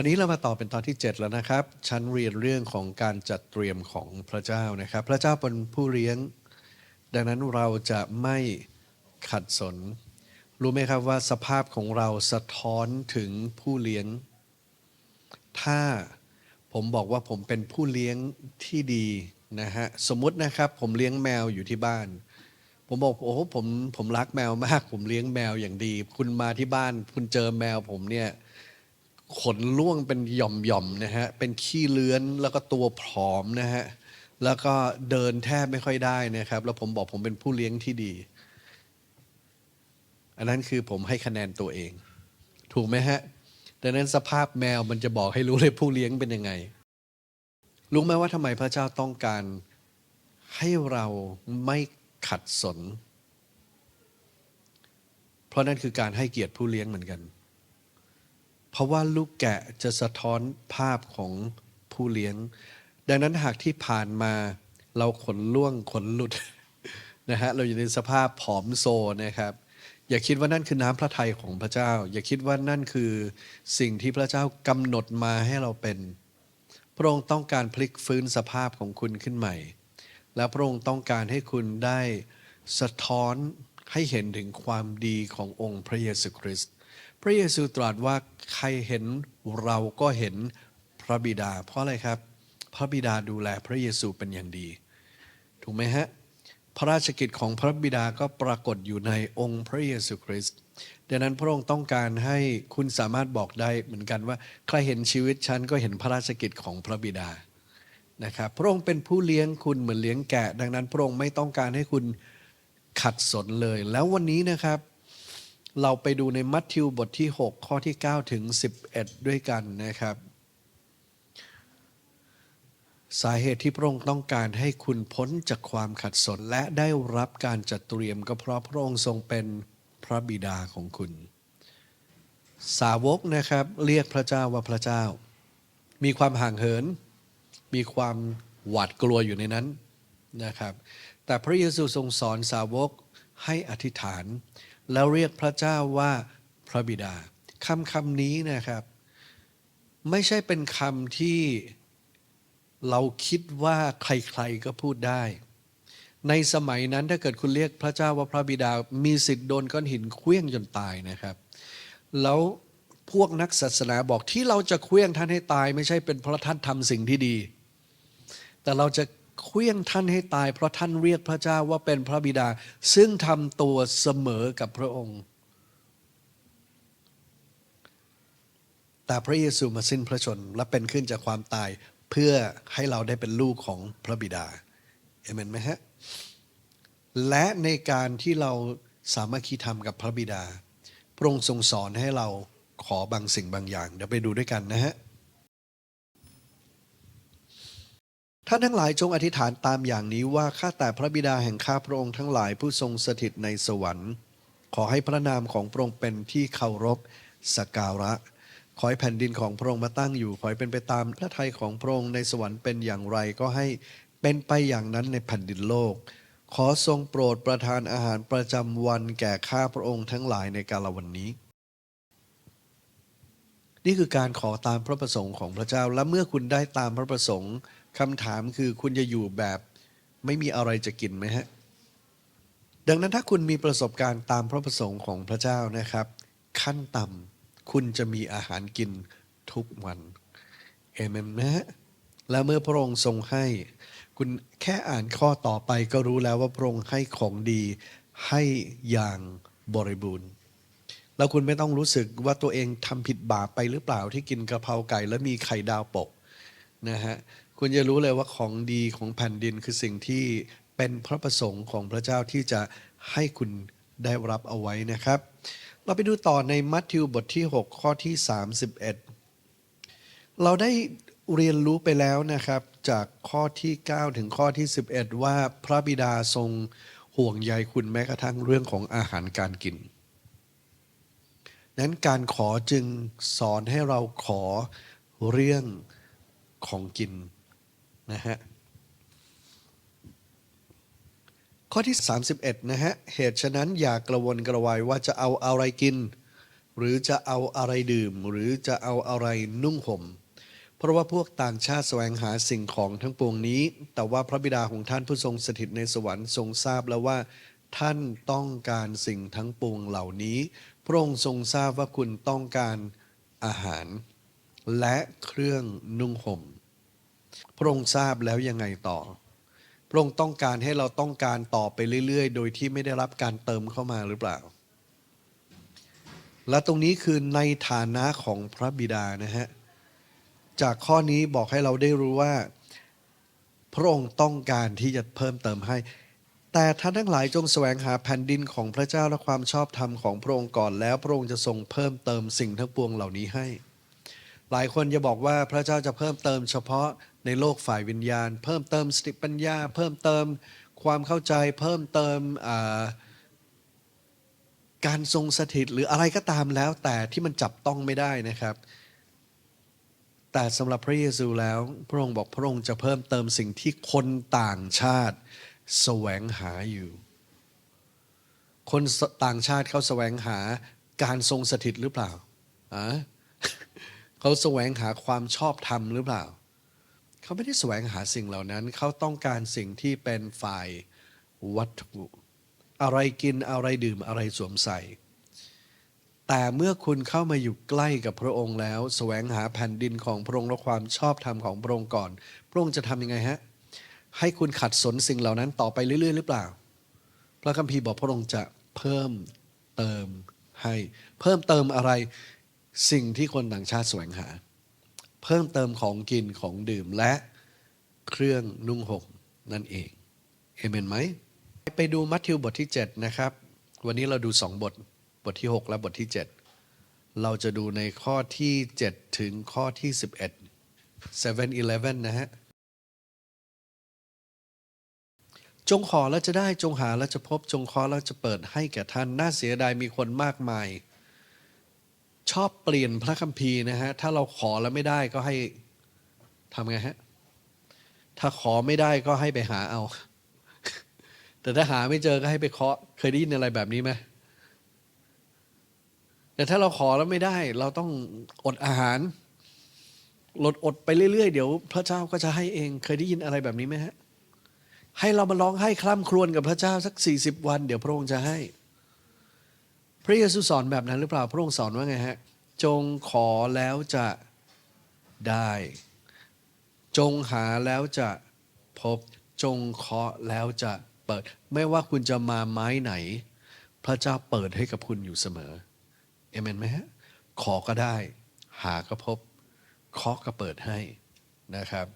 วันนี้เรามาต่อเป็นตอนที่ 7 แล้วนะครับฉันเรียนเรื่องของการจัดเตรียมของพระเจ้านะครับ พระเจ้าเป็นผู้เลี้ยง ดังนั้นเราจะไม่ขัดสน รู้ไหมครับว่าสภาพของเราสะท้อนถึงผู้เลี้ยง ถ้าผมบอกว่าผมเป็นผู้เลี้ยงที่ดีนะฮะ สมมตินะครับผมเลี้ยงแมวอยู่ที่บ้าน ผมบอกโอ้โหผมผมรักแมวมาก ผมเลี้ยงแมวอย่างดี คุณมาที่บ้าน คุณเจอแมวผมเนี่ย ขนล่วงเป็นหย่อมๆนะฮะ เป็นขี้เลื้อนแล้วก็ตัวผอมนะฮะ แล้วก็เดินแทบไม่ค่อยได้นะครับ แล้วผมบอกผมเป็นผู้เลี้ยงที่ดี อันนั้นคือผมให้คะแนนตัวเอง ถูกไหมฮะ ดังนั้นสภาพแมวมันจะบอกให้รู้เลยผู้เลี้ยงเป็นยังไง รู้ไหมว่าทำไมพระเจ้าต้องการให้เราไม่ขัดสน เพราะนั่นคือการให้เกียรติผู้เลี้ยงเหมือนกัน เพราะว่าลูกแกะจะสะท้อนภาพของผู้เลี้ยง ดังนั้นหากที่ผ่านมาเราขนล่วงขนหลุดนะฮะเราอยู่ในสภาพผอมโซนะครับ อย่าคิดว่านั่นคือน้ำพระทัยของพระเจ้า อย่าคิดว่านั่นคือสิ่งที่พระเจ้ากำหนดมาให้เราเป็น พระองค์ต้องการพลิกฟื้นสภาพของคุณขึ้นใหม่ และพระองค์ต้องการให้คุณได้สะท้อนให้เห็นถึงความดีขององค์พระเยซูคริสต์ พระเยซูตรัสว่าใครเห็นเราก็เห็นพระบิดา เพราะอะไรครับ พระบิดาดูแลพระเยซูเป็นอย่างดี ถูกไหมฮะ พระราชกิจของพระบิดาก็ปรากฏอยู่ในองค์พระเยซูคริสต์ดังนั้นพระองค์ต้องการให้คุณสามารถบอกได้เหมือนกันว่า ใครเห็นชีวิตฉันก็เห็นพระราชกิจของพระบิดานะครับพระองค์เป็นผู้เลี้ยงคุณเหมือนเลี้ยงแกะ ดังนั้นพระองค์ไม่ต้องการให้คุณขัดสนเลย แล้ววันนี้นะครับ เราไปดูในมัทธิวบทที่ 6 ข้อที่ 9 ถึง 11 ด้วยกันนะครับ สาเหตุที่พระองค์ต้องการให้คุณพ้นจากความขัดสนและได้รับการจัดเตรียมก็เพราะพระองค์ทรงเป็นพระบิดาของคุณ สาวกนะครับเรียกพระเจ้าว่าพระเจ้า มีความห่างเหิน มีความหวาดกลัวอยู่ในนั้นนะครับ แต่พระเยซูทรงสอนสาวกให้อธิษฐาน แล้วเรียกพระเจ้าว่าพระบิดาคำคำนี้นะครับ ไม่ใช่เป็นคำที่เราคิดว่าใครๆก็พูดได้ ในสมัยนั้นถ้าเกิดคุณเรียกพระเจ้าว่าพระบิดา มีสิทธิ์โดนก้อนหินเคลื่องจนตายนะครับ แล้วพวกนักศาสนาบอกที่เราจะเคลื่องท่านให้ตาย ไม่ใช่เป็นเพราะท่านทำสิ่งที่ดี แต่เราจะ เคลื่องท่านให้ตาย เพราะท่านเรียกพระเจ้าว่าเป็นพระบิดา ซึ่งทำตัวเสมอกับพระองค์ แต่พระเยซูมาสิ้นพระชนและเป็นขึ้นจากความตายเพื่อให้เราได้เป็นลูกของพระบิดาเอเมนไหมฮะ และในการที่เราสามัคคีธรรมกับพระบิดา พระองค์ทรงสอนให้เราขอบางสิ่งบางอย่าง เดี๋ยวไปดูด้วยกันนะฮะ ท่านทั้งหลายจงอธิษฐานตามอย่างนี้ว่าข้าแต่พระบิดาแห่งข้าพระองค์ทั้งหลายผู้ทรงสถิตในสวรรค์ ขอให้พระนามของพระองค์เป็นที่เคารพสักการะ ขอให้แผ่นดินของพระองค์มาตั้งอยู่ ขอให้เป็นไปตามพระทัยของพระองค์ในสวรรค์เป็นอย่างไรก็ให้เป็นไปอย่างนั้นในแผ่นดินโลก ขอทรงโปรดประทานอาหารประจำวันแก่ข้าพระองค์ทั้งหลายในกาลวันนี้นี่คือการขอตามพระประสงค์ของพระเจ้าและเมื่อคุณได้ตามพระประสงค์ คำถามคือคุณจะอยู่แบบไม่มีอะไรจะกินไหมฮะ ดังนั้นถ้าคุณมีประสบการณ์ตามพระประสงค์ของพระเจ้านะครับ ขั้นต่ำคุณจะมีอาหารกินทุกวันเอเมนไหมฮะและเมื่อพระองค์ทรงให้ คุณแค่อ่านข้อต่อไปก็รู้แล้วว่าพระองค์ให้ของดีให้อย่างบริบูรณ์ แล้วคุณไม่ต้องรู้สึกว่าตัวเองทำผิดบาปไปหรือเปล่าที่กินกระเพราไก่แล้วมีไข่ดาวปกนะฮะ คุณจะรู้เลยว่าของดีของแผ่นดินคือสิ่งที่เป็นพระประสงค์ของพระเจ้าที่จะให้คุณได้รับเอาไว้นะครับ เราไปดูต่อในมัทธิวบทที่ 6 ข้อที่ 31 เราได้เรียนรู้ไปแล้วนะครับ จากข้อที่ 9 ถึงข้อที่ 11 ว่าพระบิดาทรงห่วงใยคุณแม้กระทั่งเรื่องของอาหารการกิน นั้นการขอจึงสอนให้เราขอเรื่องของกิน นะฮะข้อที่ 31 นะฮะ เหตุฉะนั้นอย่ากระวนกระวายว่าจะเอาอะไรกิน หรือจะเอาอะไรดื่ม หรือจะเอาอะไรนุ่งห่ม เพราะว่าพวกต่างชาติแสวงหาสิ่งของทั้งปวงนี้ แต่ว่าพระบิดาของท่านผู้ทรงสถิตในสวรรค์ทรงทราบแล้วว่า ท่านต้องการสิ่งทั้งปวงเหล่านี้ พระองค์ทรงทราบว่าคุณต้องการอาหาร และเครื่องนุ่งห่ม พระองค์ทราบแล้วยังไงต่อ พระองค์ต้องการให้เราต้องการต่อไปเรื่อย ๆ โดยที่ไม่ได้รับการเติมเข้ามาหรือเปล่า และตรงนี้คือในฐานะของพระบิดานะฮะ จากข้อนี้บอกให้เราได้รู้ว่า พระองค์ต้องการที่จะเพิ่มเติมให้ แต่ท่านทั้งหลายจงแสวงหาแผ่นดินของพระเจ้าและความชอบธรรมของพระองค์ก่อนแล้ว พระองค์จะทรงเพิ่มเติมสิ่งทั้งปวงเหล่านี้ให้ หลายคนจะบอกว่าพระเจ้าจะเพิ่มเติมเฉพาะ ในโลกฝ่ายวิญญาณ เพิ่มเติมสติปัญญา เพิ่มเติมความเข้าใจ เพิ่มเติมการทรงสถิตหรืออะไรก็ตามแล้วแต่ที่มันจับต้องไม่ได้นะครับ แต่สำหรับพระเยซูแล้ว พระองค์บอกพระองค์จะเพิ่มเติมสิ่งที่คนต่างชาติแสวงหาอยู่ คนต่างชาติเขาแสวงหาการทรงสถิตหรือเปล่า เขาแสวงหาความชอบธรรมหรือเปล่า เขาไม่ได้แสวงหาสิ่งเหล่านั้น เขาต้องการสิ่งที่เป็นฝ่ายวัตถุ อะไรกินอะไรดื่มอะไรสวมใส่ แต่เมื่อคุณเข้ามาอยู่ใกล้กับพระองค์แล้วแสวงหาแผ่นดินของพระองค์และความชอบธรรมของพระองค์ก่อน พระองค์จะทำยังไงฮะ ให้คุณขัดสนสิ่งเหล่านั้นต่อไปเรื่อย ๆ หรือเปล่า พระคัมภีร์บอกพระองค์จะเพิ่มเติมให้ เพิ่มเติมอะไรสิ่งที่คนต่างชาติแสวงหา เพิ่มเติมของกินของดื่มและเครื่องนุ่งห่มนั่นเองเอเมนไหมไปดูมัทธิวบทที่ 7 นะครับ วันนี้เราดูสองบท บทที่ 6 และบทที่ 7 เราจะดูในข้อที่ 7 ถึงข้อที่ 11 7-11 นะฮะ จงขอแล้วจะได้จงหาแล้วจะพบจงเคาะแล้วจะเปิดให้แก่ท่าน น่าเสียดายมีคนมากมาย ชอบเปลี่ยนพระคัมภีร์นะฮะ ถ้าเราขอแล้วไม่ได้ก็ให้ทำไงฮะ ถ้าขอไม่ได้ก็ให้ไปหาเอา แต่ถ้าหาไม่เจอก็ให้ไปเคาะ เคยได้ยินอะไรแบบนี้ไหมแต่ถ้าเราขอแล้วไม่ได้ เราต้องอดอาหารลดอดไปเรื่อยๆ เดี๋ยวพระเจ้าก็จะให้เอง เคยได้ยินอะไรแบบนี้ไหมฮะ ให้เรามาร้องให้คร่ำครวญกับพระเจ้าสักสี่สิบวัน เดี๋ยวพระองค์จะให้ ระเยซูสอนแบบนั้นหรือเปล่าพระองค์สอนว่าไงฮะ จงขอแล้วจะได้ จงหาแล้วจะพบจงเคาะแล้วจะเปิด ไม่ว่าคุณจะมาไม้ไหน พระเจ้าเปิดให้กับคุณอยู่เสมอเอเมนไหมฮะขอก็ได้ หาก็พบเคาะก็เปิดให้นะครับ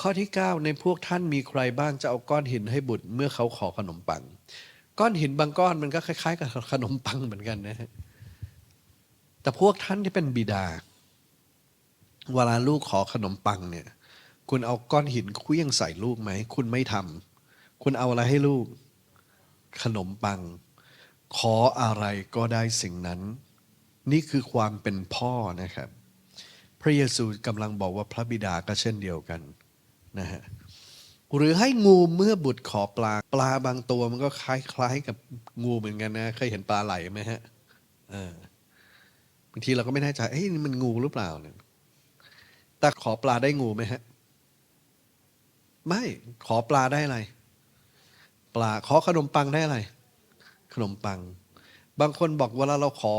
ข้อที่ 9 ในพวกท่านมีใครบ้างจะเอาก้อนหินให้บุตรเมื่อเขาขอขนมปัง ก้อนหินบางก้อนมันก็คล้าย ๆ กับขนมปังเหมือนกันนะฮะแต่พวกท่านที่เป็นบิดา เวลาลูกขอขนมปังเนี่ย คุณเอาก้อนหินเคลี้ยงใส่ลูกไหม คุณไม่ทำคุณเอาอะไรให้ลูก ขนมปัง ขออะไรก็ได้สิ่งนั้น นี่คือความเป็นพ่อนะครับ พระเยซูกำลังบอกว่าพระบิดาก็เช่นเดียวกันนะฮะ หรือให้งูเมื่อบุตรขอปลา ปลาบางตัวมันก็คล้าย ๆ กับงูเหมือนกันนะ เคยเห็นปลาไหลไหมฮะบางทีเราก็ไม่แน่ใจเอ้ยมันงูหรือเปล่าเนี่ยแต่ขอปลาได้งูไหมฮะ ไม่ขอปลาได้อะไร ปลาขอขนมปังได้อะไร ขนมปัง บางคนบอกเวลาเราขอ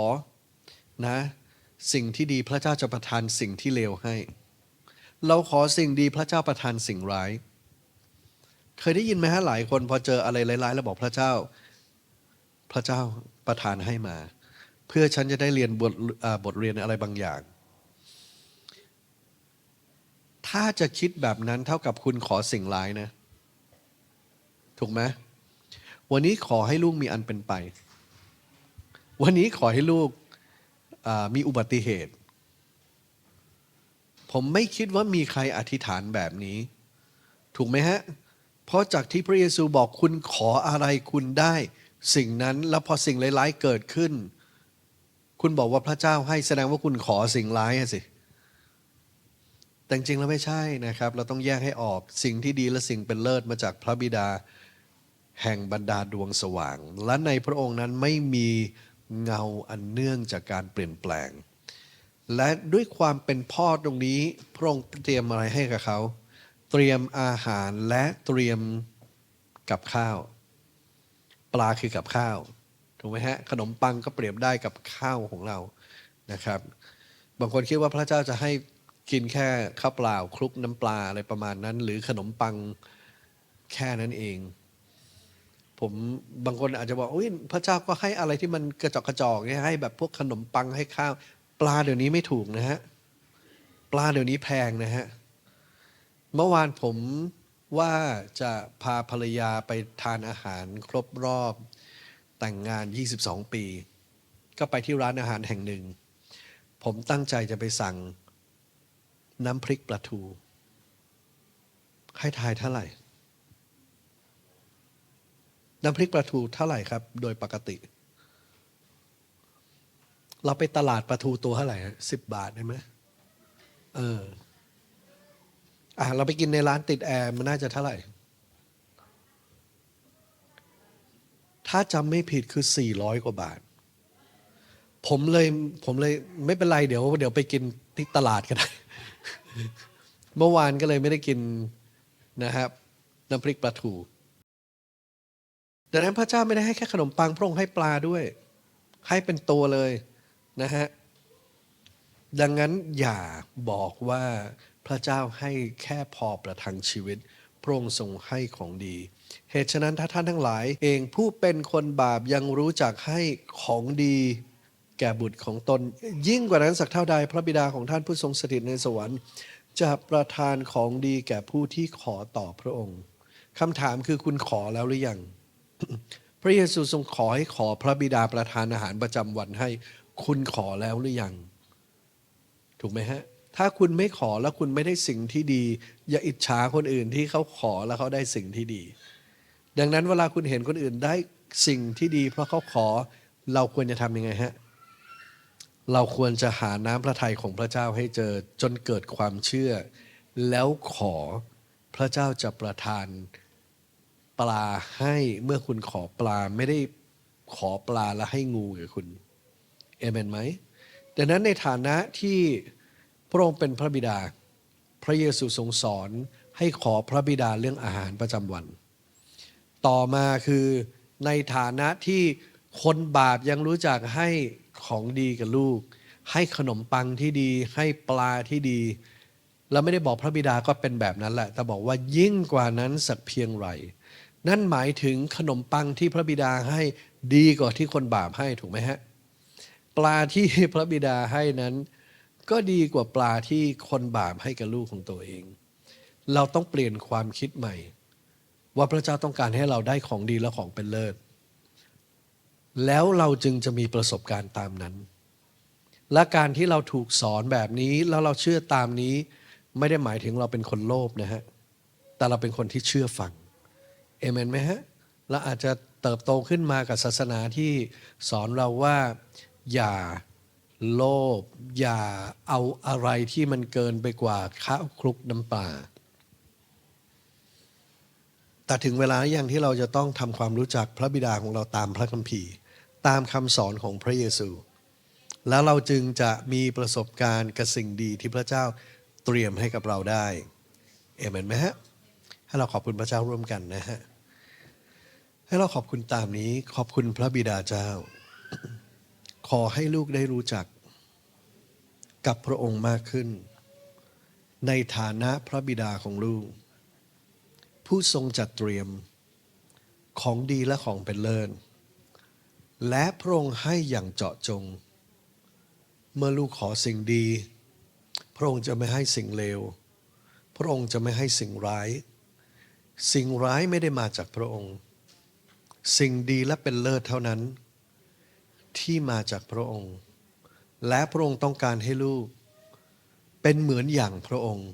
นะ สิ่งที่ดีพระเจ้าจะประทานสิ่งที่เลวให้ เราขอสิ่งดีพระเจ้าประทานสิ่งร้าย เคยได้ยินไหมฮะหลายคนพอเจออะไรร้ายๆแล้วบอกพระเจ้า พระเจ้าประทานให้มา เพื่อฉันจะได้เรียนบทบทเรียนอะไรบางอย่าง ถ้าจะคิดแบบนั้นเท่ากับคุณขอสิ่งร้ายนะ ถูกไหมวันนี้ขอให้ลูกมีอันเป็นไป วันนี้ขอให้ลูกมีอุบัติเหตุ ผมไม่คิดว่ามีใครอธิษฐานแบบนี้ ถูกไหมฮะ เพราะจากที่พระเยซูบอกคุณขออะไรคุณได้ สิ่งนั้นแล้วพอสิ่งร้ายๆเกิดขึ้น คุณบอกว่าพระเจ้าให้แสดงว่าคุณขอสิ่งร้ายสิแต่จริงๆแล้วไม่ใช่นะครับ เราต้องแยกให้ออกสิ่งที่ดีและสิ่งเป็นเลิศมาจากพระบิดาแห่งบรรดาดวงสว่าง และในพระองค์นั้นไม่มีเงาอันเนื่องจากการเปลี่ยนแปลง และด้วยความเป็นพ่อตรงนี้ พระองค์เตรียมอะไรให้กับเขา เตรียมอาหารและเตรียมกับข้าว ปลาคือกับข้าวถูกไหมฮะขนมปังก็เปรียบได้กับข้าวของเรานะครับ บางคนคิดว่าพระเจ้าจะให้กินแค่ข้าวเปล่าคลุกน้ำปลาอะไรประมาณนั้น หรือขนมปังแค่นั้นเอง ผมบางคนอาจจะบอกอุ้ยพระเจ้าก็ให้อะไรที่มันกระจอกกระจอกให้แบบพวกขนมปังให้ข้าว ปลาเดี๋ยวนี้ไม่ถูกนะฮะปลาเดี๋ยวนี้แพงนะฮะ เมื่อวานผมว่าจะพาภรรยาไปทานอาหารครบรอบแต่งงาน 22 ปี ก็ไปที่ร้านอาหารแห่งหนึ่ง ผมตั้งใจจะไปสั่งน้ำพริกปลาทู ให้ทายเท่าไหร่ น้ำพริกปลาทูเท่าไหร่ครับ โดยปกติ เราไปตลาดปลาทูตัวเท่าไหร่สิบบาทได้ไหมเออ อะเราไปกินในร้านติดแอร์มันน่าจะเท่าไหร่ ถ้าจำไม่ผิดคือ 400 กว่าบาท ผมเลยผมเลยไม่เป็นไรเดี๋ยว เดี๋ยวไปกินที่ตลาดก็ได้ เมื่อวานก็เลยไม่ได้กินนะครับน้ำพริกปลาทูดังนั้นพระเจ้าไม่ได้ให้แค่ขนมปังพระองค์ให้ปลาด้วย ให้เป็นตัวเลยนะฮะ ดังนั้นอย่าบอกว่าพระเจ้าให้แค่พอประทังชีวิต พระองค์ทรงให้ของดี เหตุฉะนั้นถ้าท่านทั้งหลายเองผู้เป็นคนบาปยังรู้จักให้ของดี แก่บุตรของตน ยิ่งกว่านั้นสักเท่าใดพระบิดาของท่านผู้ทรงสถิตในสวรรค์ จะประทานของดีแก่ผู้ที่ขอต่อพระองค์คำถามคือคุณขอแล้วหรือยังพระเยซูทรงขอให้ขอพระบิดาประทานอาหารประจำวันให้ คุณขอแล้วหรือยัง ถูกไหมฮะ ถ้าคุณไม่ขอแล้วคุณไม่ได้สิ่งที่ดี อย่าอิจฉาคนอื่นที่เขาขอแล้วเขาได้สิ่งที่ดี ดังนั้นเวลาคุณเห็นคนอื่นได้สิ่งที่ดี เพราะเขาขอเราควรจะทำยังไงฮะ เราควรจะหาน้ำพระทัยของพระเจ้าให้เจอจนเกิดความเชื่อ แล้วขอพระเจ้าจะประทานปลาให้เมื่อคุณขอปลาไม่ได้ขอปลาแล้วให้งูกับคุณ เอเมนไหม ดังนั้นในฐานะที่พระองค์เป็นพระบิดา พระเยซูทรงสอนให้ขอพระบิดาเรื่องอาหารประจำวัน ต่อมาคือในฐานะที่คนบาปยังรู้จักให้ของดีกับลูก ให้ขนมปังที่ดี ให้ปลาที่ดี เราไม่ได้บอกพระบิดาก็เป็นแบบนั้นแหละ แต่บอกว่ายิ่งกว่านั้นสักเพียงไร นั่นหมายถึงขนมปังที่พระบิดาให้ดีกว่าที่คนบาปให้ถูกไหมฮะ ปลาที่พระบิดาให้นั้น ก็ดีกว่าปลาที่คนบาปให้กับลูกของตัวเอง เราต้องเปลี่ยนความคิดใหม่ ว่าพระเจ้าต้องการให้เราได้ของดีและของเป็นเลิศ แล้วเราจึงจะมีประสบการณ์ตามนั้น และการที่เราถูกสอนแบบนี้แล้วเราเชื่อตามนี้ ไม่ได้หมายถึงเราเป็นคนโลภนะฮะแต่เราเป็นคนที่เชื่อฟังเอเมนไหมฮะเราอาจจะเติบโตขึ้นมากับศาสนาที่สอนเราว่า อย่าโลภอย่าเอาอะไรที่มันเกินไปกว่าข้าวคลุกน้ำปลาแต่ถึงเวลาอย่างที่เราจะต้องทำความรู้จักพระบิดาของเราตามพระคัมภีร์ ตามคำสอนของพระเยซู แล้วเราจึงจะมีประสบการณ์กับสิ่งดีที่พระเจ้าเตรียมให้กับเราได้เอเมนไหมฮะให้เราขอบคุณพระเจ้าร่วมกันนะฮะให้เราขอบคุณตามนี้ขอบคุณพระบิดาเจ้า ขอให้ลูกได้รู้จักกับพระองค์มากขึ้น ในฐานะพระบิดาของลูก ผู้ทรงจัดเตรียมของดีและของเป็นเลิศและพระองค์ให้อย่างเจาะจง เมื่อลูกขอสิ่งดี พระองค์จะไม่ให้สิ่งเลว พระองค์จะไม่ให้สิ่งร้าย สิ่งร้ายไม่ได้มาจากพระองค์ สิ่งดีและเป็นเลิศเท่านั้น ที่มาจากพระองค์ และพระองค์ต้องการให้ลูก เป็นเหมือนอย่างพระองค์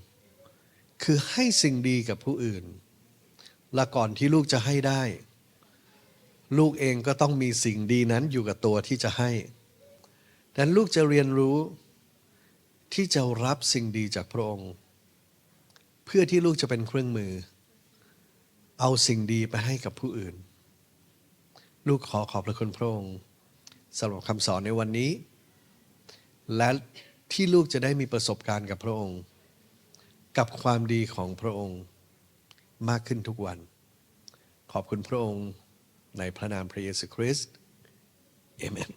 คือให้สิ่งดีกับผู้อื่น และก่อนที่ลูกจะให้ได้ ลูกเองก็ต้องมีสิ่งดีนั้นอยู่กับตัวที่จะให้ดังนั้นลูกจะเรียนรู้ที่จะรับสิ่งดีจากพระองค์ เพื่อที่ลูกจะเป็นเครื่องมือ เอาสิ่งดีไปให้กับผู้อื่น ลูกขอขอบพระคุณพระองค์ สำหรับคำสอนในวันนี้ และที่ลูกจะได้มีประสบการณ์กับพระองค์ กับความดีของพระองค์มากขึ้นทุกวัน ขอบคุณพระองค์ในพระนามพระเยซูคริสต์เอเมน